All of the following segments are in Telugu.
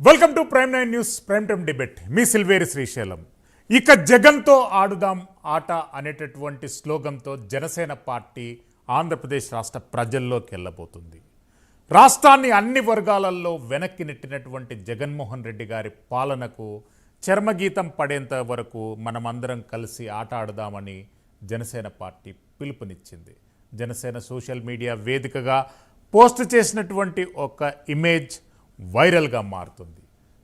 Welcome to prime nine news prime time debate మీ సిల్వేరి శ్రీశైలం. ఇక జగన్తో ఆడుదాం ఆట అనేటటువంటి స్లోగన్తో జనసేన పార్టీ ఆంధ్రప్రదేశ్ రాష్ట్ర ప్రజల్లోకి వెళ్ళబోతుంది. రాష్ట్రాన్ని అన్ని వర్గాలలో వెనక్కి నెట్టినటువంటి జగన్మోహన్ రెడ్డి గారి పాలనకు చర్మగీతం పడేంత వరకు మనమందరం కలిసి ఆట ఆడదామని జనసేన పార్టీ పిలుపునిచ్చింది. జనసేన సోషల్ మీడియా వేదికగా పోస్ట్ చేసినటువంటి ఒక ఇమేజ్ వైరల్గా మారుతుంది.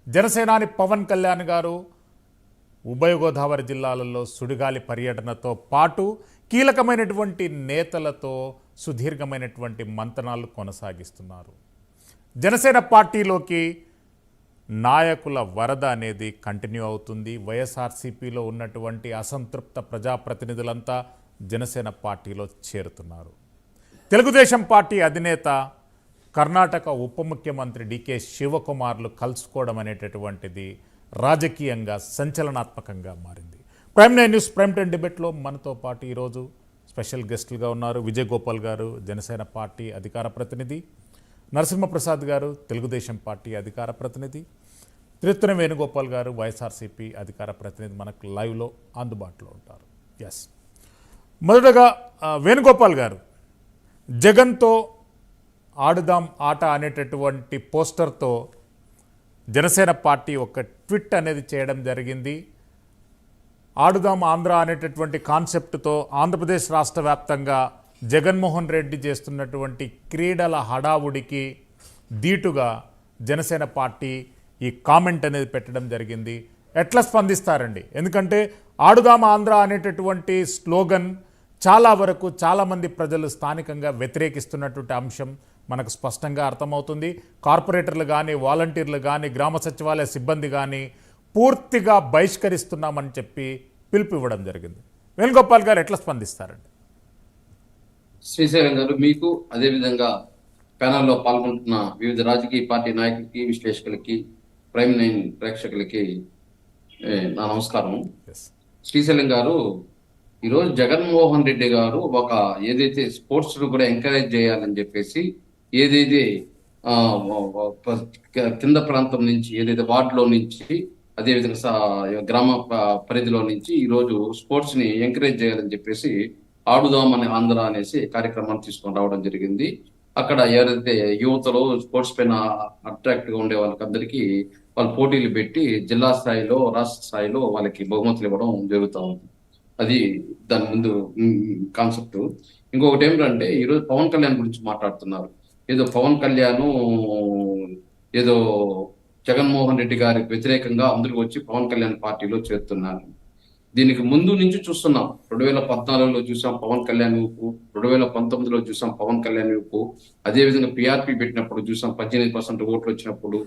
జనసేనాని పవన్ కళ్యాణ్ గారు ఉభయ గోదావరి జిల్లాలలో సుడిగాలి పర్యటనతో పాటు కీలకమైనటువంటి నేతలతో సుదీర్ఘమైనటువంటి మంతనాలు కొనసాగిస్తున్నారు. జనసేన పార్టీలోకి నాయకుల వరద అనేది కంటిన్యూ అవుతుంది. వైఎస్ఆర్సీపీలో ఉన్నటువంటి అసంతృప్త ప్రజాప్రతినిధులంతా జనసేన పార్టీలో చేరుతున్నారు. తెలుగుదేశం పార్టీ అధినేత కర్ణాటక ఉప ముఖ్యమంత్రి డికే శివకుమార్లు కలుసుకోవడం అనేటటువంటిది రాజకీయంగా సంచలనాత్మకంగా మారింది. Prime nine news prime ten డిబేట్లో మనతో పాటు ఈరోజు స్పెషల్ గెస్టులుగా ఉన్నారు విజయ్ గోపాల్ గారు జనసేన పార్టీ అధికార ప్రతినిధి నరసింహప్రసాద్ గారు తెలుగుదేశం పార్టీ అధికార ప్రతినిధి త్రిత్తున వేణుగోపాల్ గారు వైఎస్ఆర్సీపీ అధికార ప్రతినిధి మనకు లైవ్లో అందుబాటులో ఉంటారు. ఎస్ మొదటగా వేణుగోపాల్ గారు జగన్తో ఆడుదాం ఆట అనేటటువంటి పోస్టర్తో జనసేన పార్టీ ఒక ట్విట్ అనేది చేయడం జరిగింది. ఆడుదాం ఆంధ్ర అనేటటువంటి కాన్సెప్ట్తో ఆంధ్రప్రదేశ్ రాష్ట్ర వ్యాప్తంగా జగన్మోహన్ రెడ్డి చేస్తున్నటువంటి క్రీడల హడావుడికి దీటుగా జనసేన పార్టీ ఈ కామెంట్ అనేది పెట్టడం జరిగింది. ఎట్లా స్పందిస్తారండి? ఎందుకంటే ఆడుదాం ఆంధ్ర అనేటటువంటి స్లోగన్ చాలా వరకు చాలామంది ప్రజలు స్థానికంగా వ్యతిరేకిస్తున్నటువంటి అంశం. మనకు స్పష్టంగా అర్థమవుతుంది. కార్పొరేటర్లు కానీ వాలంటీర్లు కానీ గ్రామ సచివాలయ సిబ్బంది కానీ పూర్తిగా బహిష్కరిస్తున్నామని చెప్పి పిలుపు ఇవ్వడం జరిగింది. వేణుగోపాల్ గారు ఎట్లా స్పందిస్తారండి? శ్రీశైలం గారు మీకు అదేవిధంగా ప్యానల్లో పాల్గొంటున్న వివిధ రాజకీయ పార్టీ నాయకులకి విశ్లేషకులకి ప్రైమ్ నైన్ ప్రేక్షకులకి నా నమస్కారం. శ్రీశైలం గారు ఈరోజు జగన్మోహన్ రెడ్డి గారు ఒక ఏదైతే స్పోర్ట్స్ కూడా ఎంకరేజ్ చేయాలని చెప్పేసి ఏదైతే కింద ప్రాంతం నుంచి ఏదైతే వార్డులో నుంచి అదేవిధంగా గ్రామ పరిధిలో నుంచి ఈరోజు స్పోర్ట్స్ని ఎంకరేజ్ చేయాలని చెప్పేసి ఆడుదామని ఆంధ్ర అనేసి కార్యక్రమాన్ని తీసుకొని రావడం జరిగింది. అక్కడ ఎవరైతే యువతలో స్పోర్ట్స్ పైన అట్రాక్ట్గా ఉండే వాళ్ళకందరికీ వాళ్ళు పోటీలు పెట్టి జిల్లా స్థాయిలో రాష్ట్ర స్థాయిలో వాళ్ళకి బహుమతులు ఇవ్వడం జరుగుతూ ఉంది. అది దాని ముందు కాన్సెప్ట్. ఇంకొకటి ఏమిటంటే ఈరోజు పవన్ కళ్యాణ్ గురించి మాట్లాడుతున్నారు. ఏదో పవన్ కళ్యాణ్ ఏదో జగన్మోహన్ రెడ్డి గారికి వ్యతిరేకంగా అందరూ వచ్చి పవన్ కళ్యాణ్ పార్టీలో చేరుతున్నారు. దీనికి ముందు నుంచి చూస్తున్నాం. రెండు వేల పద్నాలుగులో చూసాం పవన్ కళ్యాణ్ ఊపు రెండు వేల పంతొమ్మిదిలో చూసాం పవన్ కళ్యాణ్ ఊపు అదేవిధంగా పిఆర్పి పెట్టినప్పుడు చూసాం పద్దెనిమిది పర్సెంట్ ఓట్లు వచ్చినప్పుడు.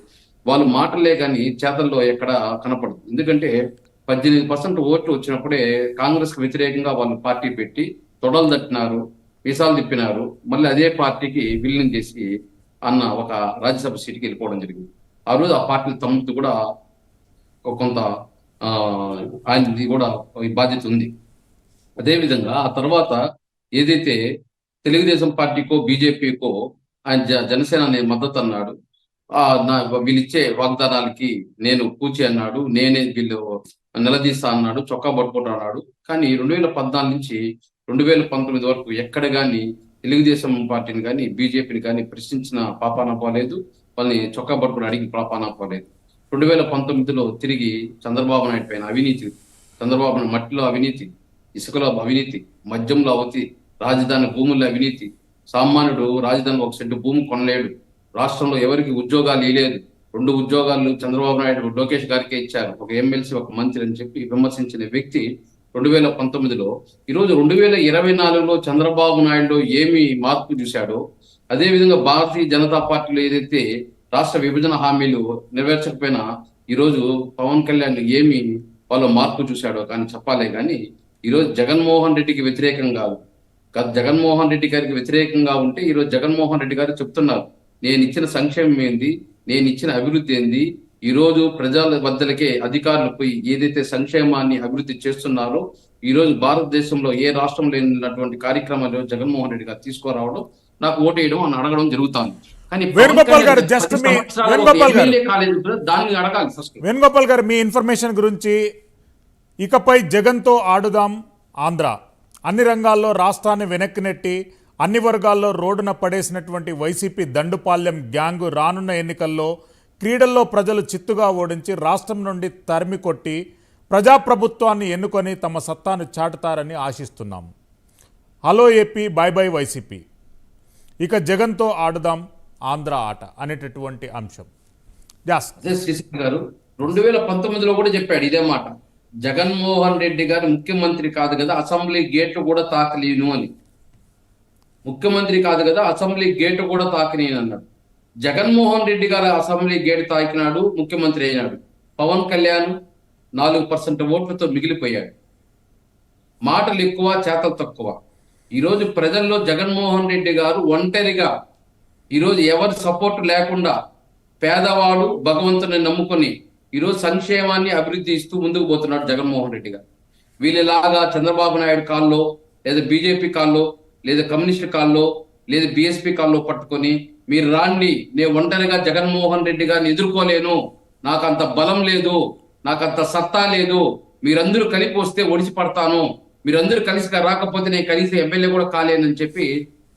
వాళ్ళు మాటలే కానీ చేతల్లో ఎక్కడ కనపడదు. ఎందుకంటే పద్దెనిమిది పర్సెంట్ ఓట్లు వచ్చినప్పుడే కాంగ్రెస్కు వ్యతిరేకంగా వాళ్ళు పార్టీ పెట్టి తొడలు తట్టినారు. వీసాలు తిప్పినారు. మళ్ళీ అదే పార్టీకి విలీనం చేసి అన్న ఒక రాజ్యసభ సీటుకి వెళ్ళిపోవడం జరిగింది. ఆ రోజు ఆ పార్టీ తమ్ముడు కూడా ఒక కొంత ఆయనది కూడా బాధ్యత ఉంది. అదేవిధంగా ఆ తర్వాత ఏదైతే తెలుగుదేశం పార్టీకో బీజేపీకో ఆయన జనసేన అనే మద్దతు అన్నాడు. ఆ నా వాగ్దానాలకి నేను పూచి అన్నాడు. నేనే వీళ్ళు నిలదీస్తా అన్నాడు. చొక్కా పట్టుకుంటా అన్నాడు. కానీ రెండు వేల పద్నాలుగు నుంచి రెండు వేల పంతొమ్మిది వరకు ఎక్కడ కానీ తెలుగుదేశం పార్టీని కానీ బీజేపీని కానీ ప్రశ్నించిన పాపాన పోలేదు వాళ్ళని చొక్కా పట్టుకుని అడిగి పాపాన పోలేదు రెండు వేల పంతొమ్మిదిలో తిరిగి చంద్రబాబు నాయుడు పైన అవినీతి చంద్రబాబు మట్టిలో అవినీతి ఇసుకలో అవినీతి మద్యంలో అవతి రాజధాని భూముల్లో అవినీతి సామాన్యుడు రాజధాని ఒక సెంటు భూమి కొనలేడు. రాష్ట్రంలో ఎవరికి ఉద్యోగాలు ఇవ్వలేదు రెండు ఉద్యోగాలు చంద్రబాబు నాయుడు లోకేష్ గారికే ఇచ్చారు. ఒక ఎమ్మెల్సీ ఒక మంత్రి అని చెప్పి విమర్శించిన వ్యక్తి రెండు వేల పంతొమ్మిదిలో. ఈరోజు రెండు వేల ఇరవై నాలుగులో చంద్రబాబు నాయుడు ఏమి మార్పు చూశాడో అదేవిధంగా భారతీయ జనతా పార్టీలో ఏదైతే రాష్ట్ర విభజన హామీలు నెరవేర్చకపోయినా ఈరోజు పవన్ కళ్యాణ్ ఏమి వాళ్ళు మార్పు చూశాడో కానీ చెప్పాలే కానీ ఈరోజు జగన్మోహన్ రెడ్డికి వ్యతిరేకం కాదు జగన్మోహన్ రెడ్డి గారికి వ్యతిరేకంగా ఉంటే ఈరోజు జగన్మోహన్ రెడ్డి గారు చెప్తున్నారు నేను ఇచ్చిన సంక్షేమం ఏంది నేను ఇచ్చిన అభివృద్ధి ఏంది ఈ రోజు ప్రజల వద్దలకే అధికారులు పోయి ఏదైతే సంక్షేమాన్ని అభివృద్ధి చేస్తున్నారో ఈ రోజు భారతదేశంలో ఏ రాష్ట్రంలో లేనటువంటి కార్యక్రమాలు జగన్మోహన్ రెడ్డి గారు తీసుకురావడం నాకు ఓటేయడం అని అడగడం జరుగుతాను కానీ. దాన్ని అడగాలి ఫస్ట్ వేణుగోపాల్ గారు మీ ఇన్ఫర్మేషన్ గురించి ఇకపై జగన్తో ఆడుదాం ఆంధ్ర అన్ని రంగాల్లో రాష్ట్రాన్ని వెనక్కి నెట్టి అన్ని వర్గాల్లో రోడ్డున పడేసినటువంటి వైసీపీ దండుపాల్యం గ్యాంగు రానున్న ఎన్నికల్లో క్రీడల్లో ప్రజలు చిత్తుగా ఓడించి రాష్ట్రం నుండి తరిమి కొట్టి ప్రజాప్రభుత్వాన్ని ఎన్నుకొని తమ సత్తాను చాటుతారని ఆశిస్తున్నాం. Hello AP bye bye YCP. ఇక జగన్తో ఆడుదాం ఆంధ్ర ఆట అనేటటువంటి అంశం. జాస్ గారు రెండు వేల పంతొమ్మిదిలో కూడా చెప్పాడు ఇదే మాట. జగన్మోహన్ రెడ్డి గారు ముఖ్యమంత్రి కాదు కదా అసెంబ్లీ గేట్లు కూడా తాకలేను అని. ముఖ్యమంత్రి కాదు కదా అసెంబ్లీ గేటు కూడా తాకలేను అన్నాడు జగన్మోహన్ రెడ్డి గారు అసెంబ్లీ గేటు తాకినాడు ముఖ్యమంత్రి అయినాడు. పవన్ కళ్యాణ్ నాలుగు పర్సెంట్ ఓట్లతో మిగిలిపోయాడు. మాటలు ఎక్కువ చేతలు తక్కువ. ఈరోజు ప్రజల్లో జగన్మోహన్ రెడ్డి గారు ఒంటరిగా ఈరోజు ఎవరి సపోర్ట్ లేకుండా పేదవాడు భగవంతుని నమ్ముకొని ఈరోజు సంక్షేమాన్ని అభివృద్ధి ఇస్తూ ముందుకు పోతున్నాడు జగన్మోహన్ రెడ్డి గారు. వీళ్ళలాగా చంద్రబాబు నాయుడు కాల్లో లేదా బీజేపీ కాల్లో లేదా కమ్యూనిస్ట్ కాల్లో లేదా బీఎస్పీ కాల్లో పట్టుకొని మీరు రాండి నేను ఒంటరిగా జగన్మోహన్ రెడ్డి గారిని ఎదుర్కోలేను. నాకు అంత బలం లేదు నాకు అంత సత్తా లేదు. మీరందరూ కలిపి వస్తే ఒడిసి పడతాను. మీరందరూ కలిసి రాకపోతే నేను కలిసి ఎమ్మెల్యే కూడా కాలేనని చెప్పి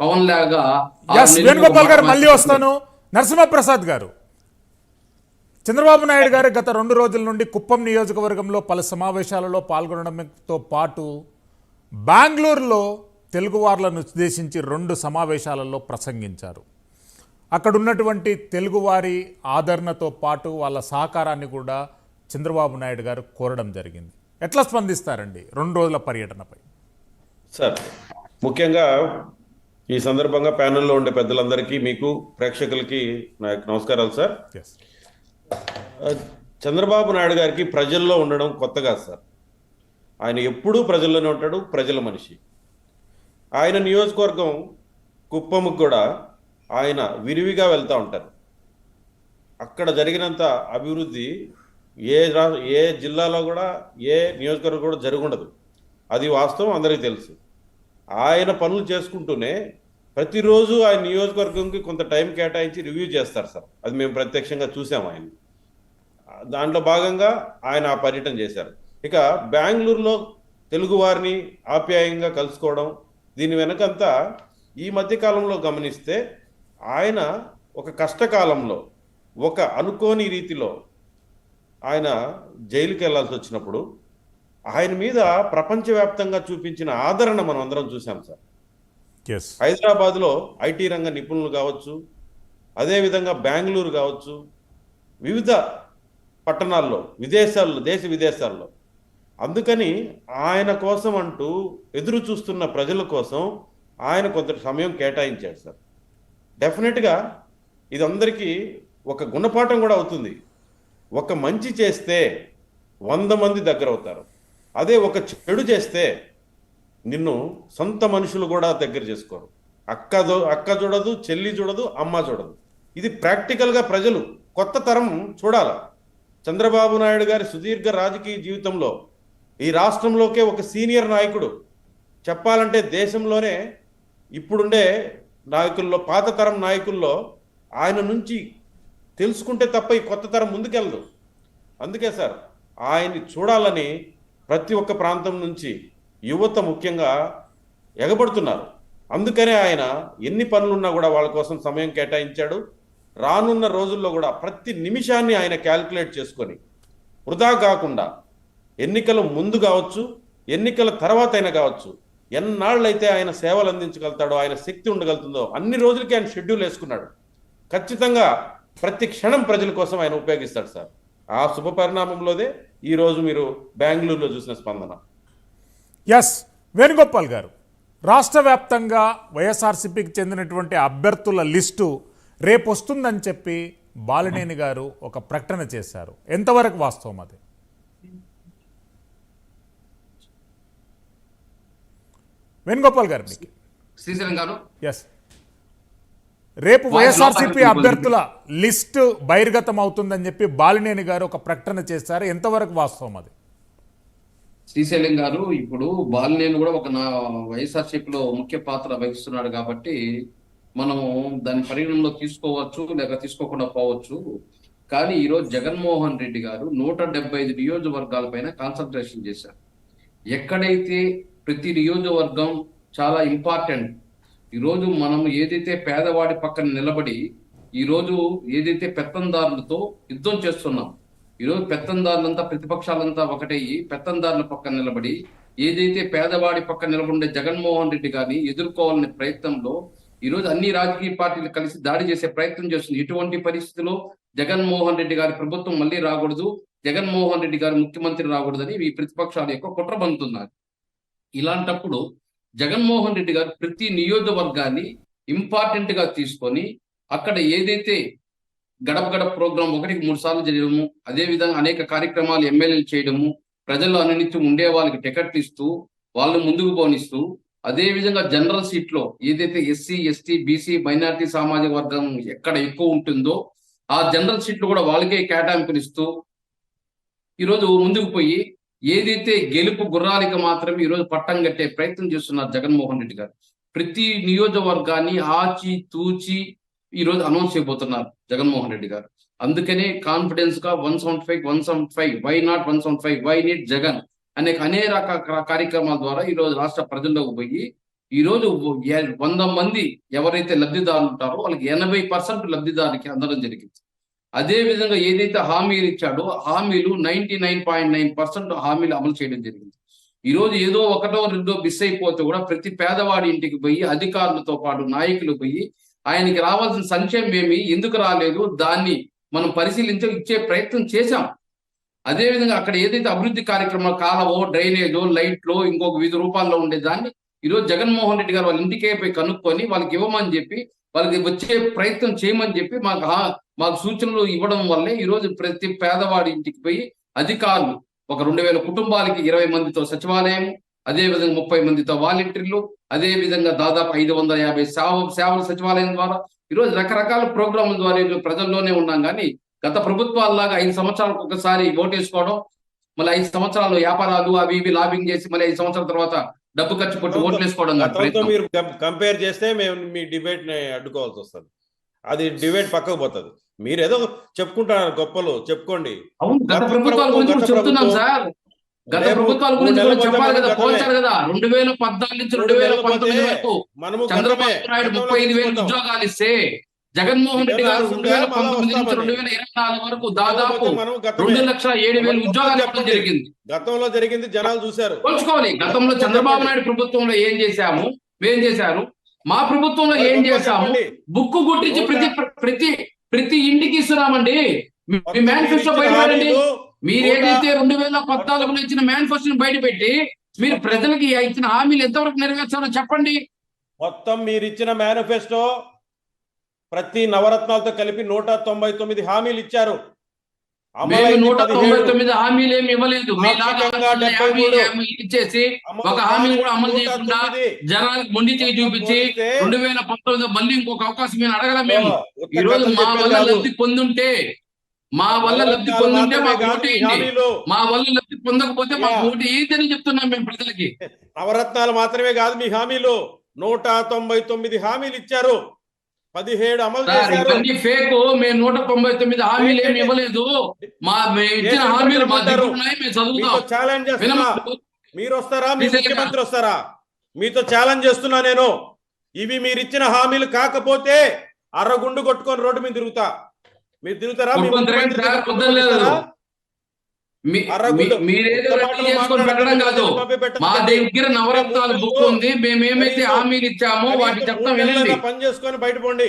పవన్ లాగా వేణుగోపాల్ గారు మళ్ళీ వస్తాను. నరసింహప్రసాద్ గారు. చంద్రబాబు నాయుడు గారు గత రెండు రోజుల నుండి కుప్పం నియోజకవర్గంలో పలు సమావేశాలలో పాల్గొనడంతో పాటు బెంగళూరులో తెలుగువార్లను ఉద్దేశించి రెండు సమావేశాలలో ప్రసంగించారు. అక్కడ ఉన్నటువంటి తెలుగువారి ఆదరణతో పాటు వాళ్ళ సహకారాన్ని కూడా చంద్రబాబు నాయుడు గారు కోరడం జరిగింది. ఎట్లా స్పందిస్తారండి రెండు రోజుల పర్యటనపై? సార్ ముఖ్యంగా ఈ సందర్భంగా ప్యానెల్లో ఉండే పెద్దలందరికీ మీకు ప్రేక్షకులకి నా యొక్క నమస్కారాలు సార్. చంద్రబాబు నాయుడు గారికి ప్రజల్లో ఉండడం కొత్త కాదు సార్. ఆయన ఎప్పుడూ ప్రజల్లోనే ఉంటాడు ప్రజల మనిషి. ఆయన నియోజకవర్గం కుప్పముకు కూడా ఆయన విరివిగా వెళ్తూ ఉంటారు. అక్కడ జరిగినంత అభివృద్ధి ఏ రా ఏ జిల్లాలో కూడా ఏ నియోజకవర్గం కూడా జరుగుండదు. అది వాస్తవం అందరికీ తెలుసు. ఆయన పనులు చేసుకుంటూనే ప్రతిరోజు ఆయన నియోజకవర్గంకి కొంత టైం కేటాయించి రివ్యూ చేస్తారు సార్. అది మేము ప్రత్యక్షంగా చూసాం ఆయన దాంట్లో భాగంగా ఆయన ఆ పర్యటన చేశారు. ఇక బెంగళూరులో తెలుగు వారిని ఆప్యాయంగా కలుసుకోవడం దీని వెనకంతా ఈ మధ్యకాలంలో గమనిస్తే ఆయన ఒక కష్టకాలంలో ఒక అనుకోని రీతిలో ఆయన జైలుకి వెళ్ళాల్సి వచ్చినప్పుడు ఆయన మీద ప్రపంచవ్యాప్తంగా చూపించిన ఆదరణ మనం అందరం చూసాం సార్. హైదరాబాద్లో ఐటీ రంగ నిపుణులు కావచ్చు అదేవిధంగా బెంగళూరు కావచ్చు వివిధ పట్టణాల్లో విదేశాల్లో దేశ విదేశాల్లో. అందుకని ఆయన కోసం అంటూ ఎదురు చూస్తున్న ప్రజల కోసం ఆయన కొంత సమయం కేటాయించాడు సార్. డెఫినెట్గా ఇది అందరికీ ఒక గుణపాఠం కూడా అవుతుంది. ఒక మంచి చేస్తే వంద మంది దగ్గర అవుతారు. అదే ఒక చెడు చేస్తే నిన్ను సొంత మనుషులు కూడా దగ్గర చేసుకోరు. అక్క దో- అక్క చూడదు చెల్లి చూడదు అమ్మ చూడదు. ఇది ప్రాక్టికల్గా ప్రజలు కొత్త తరం చూడాల. చంద్రబాబు నాయుడు గారి సుదీర్ఘ రాజకీయ జీవితంలో ఈ రాష్ట్రంలోకే ఒక సీనియర్ నాయకుడు. చెప్పాలంటే దేశంలోనే ఇప్పుడుండే నాయకుల్లో పాత తరం నాయకుల్లో ఆయన నుంచి తెలుసుకుంటే తప్ప ఈ కొత్త తరం ముందుకెళ్ళదు. అందుకే సార్ ఆయన్ని చూడాలని ప్రతి ఒక్క ప్రాంతం నుంచి యువత ముఖ్యంగా ఎగబడుతున్నారు. అందుకనే ఆయన ఎన్ని పనులున్నా కూడా వాళ్ళ కోసం సమయం కేటాయించాడు. రానున్న రోజుల్లో కూడా ప్రతి నిమిషాన్ని ఆయన క్యాల్కులేట్ చేసుకొని వృధా కాకుండా ఎన్నికలు ముందు కావచ్చు ఎన్నికల తర్వాత అయినా కావచ్చు ఎన్నాళ్ళైతే ఆయన సేవలు అందించగలుగుతాడో ఆయన శక్తి ఉండగలుగుతుందో అన్ని రోజులకి ఆయన షెడ్యూల్ వేసుకున్నాడు. ఖచ్చితంగా ప్రతి క్షణం ప్రజల కోసం ఆయన ఉపయోగిస్తాడు సార్. ఆ శుభ పరిణామంలోదే ఈ రోజు మీరు బెంగళూరులో చూసిన స్పందన. ఎస్ వేణుగోపాల్ గారు రాష్ట్ర వ్యాప్తంగా వైఎస్ఆర్సీపీకి చెందినటువంటి అభ్యర్థుల లిస్టు రేపు వస్తుందని చెప్పి బాలినేని గారు ఒక ప్రకటన చేశారు. ఎంతవరకు వాస్తవం అది? వేణుగోపాల్ గారు శ్రీశైలం గారు. ఎస్ రేపు వైఎస్ఆర్సీపీ అభ్యర్థుల లిస్టు బహిర్గతం అవుతుందని చెప్పి బాలినేని గారు ఒక ప్రకటన చేశారు. ఎంతవరకు వాస్తవం అది? శ్రీశైలం గారు ఇప్పుడు బాలినేని కూడా ఒక నా వైఎస్ఆర్సీపీలో ముఖ్య పాత్ర వహిస్తున్నాడు కాబట్టి మనము దాని పరిగణనలో తీసుకోవచ్చు లేక తీసుకోకుండా పోవచ్చు. కానీ ఈరోజు జగన్మోహన్ రెడ్డి గారు నూట డెబ్బై ఐదు నియోజకవర్గాల పైన కాన్సన్ట్రేషన్ చేశారు. ఎక్కడైతే ప్రతి నియోజకవర్గం చాలా ఇంపార్టెంట్. ఈరోజు మనం ఏదైతే పేదవాడి పక్కన నిలబడి ఈరోజు ఏదైతే పెత్తందారులతో యుద్ధం చేస్తున్నాం ఈరోజు పెత్తందారులంతా ప్రతిపక్షాలంతా ఒకటయ్యి పెత్తందారుల పక్కన నిలబడి ఏదైతే పేదవాడి పక్కన నిలబడే జగన్మోహన్ రెడ్డి గారిని ఎదుర్కోవాలనే ప్రయత్నంలో ఈరోజు అన్ని రాజకీయ పార్టీలు కలిసి దాడి చేసే ప్రయత్నం చేస్తుంది. ఇటువంటి పరిస్థితిలో జగన్మోహన్ రెడ్డి గారి ప్రభుత్వం మళ్ళీ రాకూడదు జగన్మోహన్ రెడ్డి గారు ముఖ్యమంత్రి రాకూడదని ఈ ప్రతిపక్షాల యొక్క కుట్ర బంతున్నారు ఇలాంటప్పుడు జగన్మోహన్ రెడ్డి గారు ప్రతి నియోజకవర్గాన్ని ఇంపార్టెంట్గా తీసుకొని అక్కడ ఏదైతే గడప గడప ప్రోగ్రాం ఒకటికి మూడు సార్లు చేయడము అదే విధంగా అనేక కార్యక్రమాలు ఎమ్మెల్యేలు చేయడము ప్రజలు అనునిత్యం ఉండే వాళ్ళకి టికెట్లు ఇస్తూ వాళ్ళు ముందుకు పోనిస్తూ అదే విధంగా జనరల్ సీట్లో ఏదైతే ఎస్సీ ఎస్టీ బీసీ మైనార్టీ సామాజిక వర్గం ఎక్కడ ఎక్కువ ఉంటుందో ఆ జనరల్ సీట్లు కూడా వాళ్ళకే కేటాయింపులు ఇస్తూ ఈరోజు ముందుకు పోయి ఏదైతే గెలుపు గుర్రాలకి మాత్రమే ఈరోజు పట్టం కట్టే ప్రయత్నం చేస్తున్నారు జగన్మోహన్ రెడ్డి గారు. ప్రతి నియోజకవర్గాన్ని ఆచి తూచి ఈరోజు అనౌన్స్ చేయబోతున్నారు జగన్మోహన్ రెడ్డి గారు. అందుకనే కాన్ఫిడెన్స్గా one seventy five one seventy five why not one seventy five why not Jagan అనే అనేక రకాల కార్యక్రమాల ద్వారా ఈ రోజు రాష్ట్ర ప్రజల్లోకి పోయి ఈ రోజు వంద మంది ఎవరైతే లబ్ధిదారులు ఉంటారో వాళ్ళకి ఎనభై పర్సెంట్ లబ్ధిదారులకి అందడం జరిగింది. అదే విధంగా ఏదైతే హామీలు ఇచ్చాడో హామీలు ninety nine point nine percent హామీలు అమలు చేయడం జరిగింది. ఈ రోజు ఏదో ఒకటో రెండో మిస్ అయిపోతే కూడా ప్రతి పేదవాడి ఇంటికి పోయి అధికారులతో పాటు నాయకులు పోయి ఆయనకి రావాల్సిన సంక్షేమం ఏమి ఎందుకు రాలేదు దాన్ని మనం పరిశీలించి ఇచ్చే ప్రయత్నం చేశాం. అదే విధంగా అక్కడ ఏదైతే అభివృద్ధి కార్యక్రమాలు కాలవో డ్రైనేజో లైట్లో ఇంకొక వివిధ రూపాల్లో ఉండే దాన్ని ఈరోజు జగన్మోహన్ రెడ్డి గారు వాళ్ళ ఇంటికే పోయి కనుక్కొని వాళ్ళకి ఇవ్వమని చెప్పి వాళ్ళకి వచ్చే ప్రయత్నం చేయమని చెప్పి మాకు మాకు సూచనలు ఇవ్వడం వల్లే ఈ రోజు ప్రతి పేదవాడి ఇంటికి పోయి అధికారులు ఒక రెండు వేల కుటుంబాలకి ఇరవై మందితో సచివాలయం అదే విధంగా ముప్పై మందితో వాలంటీర్లు అదే విధంగా దాదాపు ఐదు వందల యాభై సేవ సేవల సచివాలయం ద్వారా ఈరోజు రకరకాల ప్రోగ్రాముల ద్వారా ప్రజల్లోనే ఉన్నాం. కానీ గత ప్రభుత్వాల్లాగా ఐదు సంవత్సరాలకు ఒకసారి ఓటేసుకోవడం మళ్ళీ ఐదు సంవత్సరాలు వ్యాపారాలు అవి ఇవి లాబింగ్ చేసి మళ్ళీ ఐదు సంవత్సరాల తర్వాత డబ్బు ఖర్చు పెట్టి ఓట్లు వేసుకోవడం మీరు కంపేర్ చేస్తే మేము మీ డిబేట్ని అడ్డుకోవాల్సి వస్తుంది అది డిబేట్ పక్కకు పోతుంది మీరు ఏదో చెప్పుకుంటున్నారు గొప్పలు చెప్పుకోండి గత ప్రభుత్వాల ప్రభుత్వం, గురించి చెప్తున్నాం. సార్ గత ప్రభుత్వాల గురించి కూడా చెప్పాలి కదా పోల్చారు. కదా రెండు వేల పద్నాలుగు నుంచి రెండు వేల పంతొమ్మిది పోతే వరకు మనము చంద్రబాబు. నాయుడు ముప్పై ఐదు వేల. ఉద్యోగాలు ఇస్తే జగన్మోహన్ రెడ్డి గారు రెండు వేల పంతొమ్మిది నుంచి. రెండు వేల ఇరవై నాలుగు వరకు దాదాపు. రెండు లక్షల ఏడు వేల ఉద్యోగాలు ఇవ్వడం. జరిగింది. గతంలో జరిగింది జనాలు చూశారు. పోల్చుకోవాలి గతంలో చంద్రబాబు నాయుడు ప్రభుత్వంలో ఏం చేశాము? ఏం చేశారు? మా ప్రభుత్వంలో ఏం చేశాము. బుక్కు గుట్టించి ప్రతి ప్రతి ప్రతి ఇంటికి ఇస్తున్నామండి. మీ మేనిఫెస్టో బయట పెట్టండి. మీరు ఏదైతే రెండు వేల పద్నాలుగులో ఇచ్చిన మేనిఫెస్టోని బయట పెట్టి మీరు ప్రజలకి ఇచ్చిన హామీలు ఎంతవరకు నెరవేర్చారో చెప్పండి. మొత్తం మీరు ఇచ్చిన మేనిఫెస్టో ప్రతి నవరత్నాలతో కలిపి నూట తొంభై తొమ్మిది హామీలు ఇచ్చారు. నూట తొంభై. తొమ్మిది హామీలు ఏమి ఇవ్వలేదు. ఇచ్చేసి ఒక కూడా అమలు చేయకుండా. జనాలకు మొండి చేయి చూపించి రెండు వేల పంతొమ్మిది మళ్ళీ ఇంకొక అవకాశం మేము అడగల మేము? ఈ రోజు మా వల్ల. లబ్ధి పొందుంటే మా వల్ల లబ్ధి పొందుంటే మాకు ఓటు మా వల్ల లబ్ధి పొందకపోతే మాకు. ఓటు ఏంటని చెప్తున్నాం మేము ప్రజలకి. నవరత్నాలు మాత్రమే కాదు మీ హామీలు. నూట తొంభై తొమ్మిది హామీలు ఇచ్చారు. పదిహేడు అమలు ఇవన్నీ ఫేక్. మేము నూట తొంభై తొమ్మిది హామీలు ఏమి ఇవ్వలేదు. మా ఇచ్చిన హామీలు మా దగ్గర? ఉన్నాయి మేము చదువుతాం. ఛాలెంజ్ చేస్తున్నా? మీరు వస్తారా? మీ. ముఖ్యమంత్రి వస్తారా? మీతో ఛాలెంజ్ చేస్తున్నా నేను. ఇవి మీరు ఇచ్చిన హామీలు కాకపోతే అర్రగుండు కొట్టుకొని రోడ్డు మీద తిరుగుతా. మీరు తిరుగుతారా? మీరేదో చేసుకొని పెట్టడం కాదు. మా దగ్గర నవరత్నాలు బుక్ ఉంది మేము ఏమైతే కనీసం- హామీలు ఇచ్చామో వాటి చెప్తాం వినండి పని చేసుకొని బయటపోండి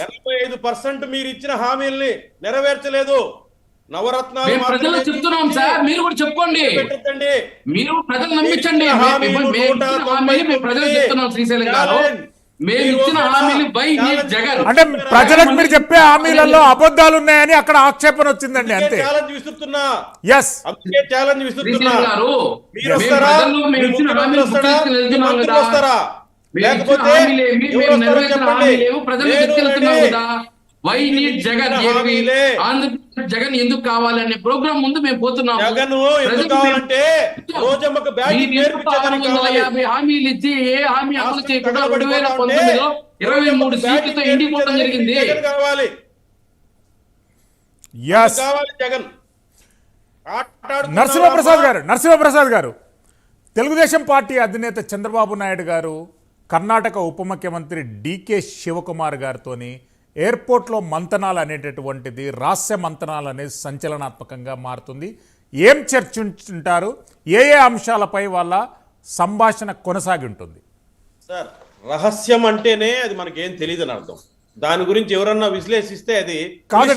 ఎనభై ఐదు పర్సెంట్ మీరు ఇచ్చిన హామీల్ని నెరవేర్చలేదు. నవరత్నాలు చెప్తున్నాం సార్. మీరు కూడా చెప్పుకోండి. పెట్టండి మీరు ప్రజలు నమ్మించండి. తొమ్మిది. చెప్తున్నాం శ్రీశైలం గారు. అంటే ప్రజలకు మీరు చెప్పే హామీలలో అబద్ధాలు ఉన్నాయని అక్కడ ఆక్షేపణ వచ్చిందండి అంతే. ఛాలెంజ్ విసురుతున్నా. ఎస్ ఛాలెంజ్ విసురుతున్నా. లేకపోతే వై నీడ్ జగన్. ఆంధ్రప్రదేశ్ జగన్ ఎందుకు కావాలి అనే ప్రోగ్రామ్ ముందు మేము పోతున్నాము. జగన్ కావాలంటే రోజమ్మకు యాభై హామీలు ఇచ్చి ఏ హామీ అమలు చేయకుండా రెండు వేల పంతొమ్మిదిలో ఇరవై మూడు సీట్లతో ఇండిపోవడం నేర్పించడానికి జరిగింది. జగన్ కావాలి జగన్? నరసింహప్రసాద్ గారు నరసింహప్రసాద్ గారు తెలుగుదేశం పార్టీ అధినేత చంద్రబాబు నాయుడు గారు కర్ణాటక ఉప ముఖ్యమంత్రి డికే శివకుమార్ గారితోని ఎయిర్పోర్ట్లో మంతనాలు అనేటటువంటిది రహస్య మంతనాలు అనేది సంచలనాత్మకంగా మారుతుంది. ఏం చర్చించుంటారు? ఏ ఏ అంశాలపై వాళ్ళ సంభాషణ కొనసాగి ఉంటుంది సార్ రహస్యం అంటేనే అది మనకేం తెలియదని అర్థం దాని గురించి ఎవరన్నా విశ్లేషిస్తే అది కాదండి.